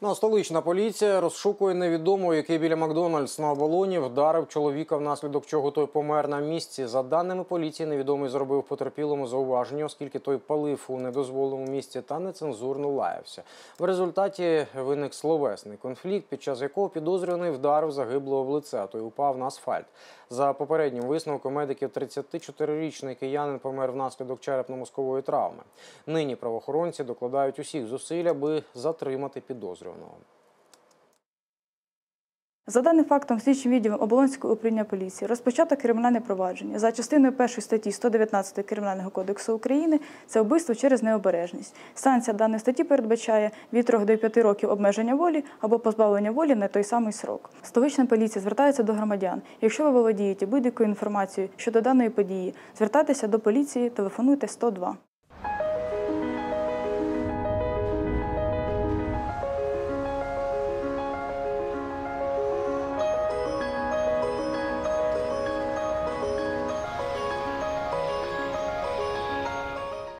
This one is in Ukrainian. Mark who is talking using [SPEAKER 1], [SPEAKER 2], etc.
[SPEAKER 1] Ну, столична поліція розшукує невідомого, який біля Макдональдс на оболоні вдарив чоловіка, внаслідок чого той помер на місці. За даними поліції, невідомий зробив потерпілому зауваження, оскільки той палив у недозволеному місці та нецензурно лаявся. В результаті виник словесний конфлікт, під час якого підозрюваний вдарив загиблого в лице, а той упав на асфальт. За попереднім висновком медиків, 34-річний киянин помер внаслідок черепно-мозкової травми. Нині правоохоронці докладають усіх зусиль, аби затримати підозрюваного.
[SPEAKER 2] За даним фактом, слідчим відділом Оболонського управління поліції розпочато кримінальне провадження за частиною першої статті 119 Кримінального кодексу України це вбивство через необережність. Санкція даної статті передбачає від 3 до 5 років обмеження волі або позбавлення волі на той самий срок. Столична поліція звертається до громадян. Якщо ви володієте будь-якою інформацією щодо даної події, звертайтеся до поліції, телефонуйте 102.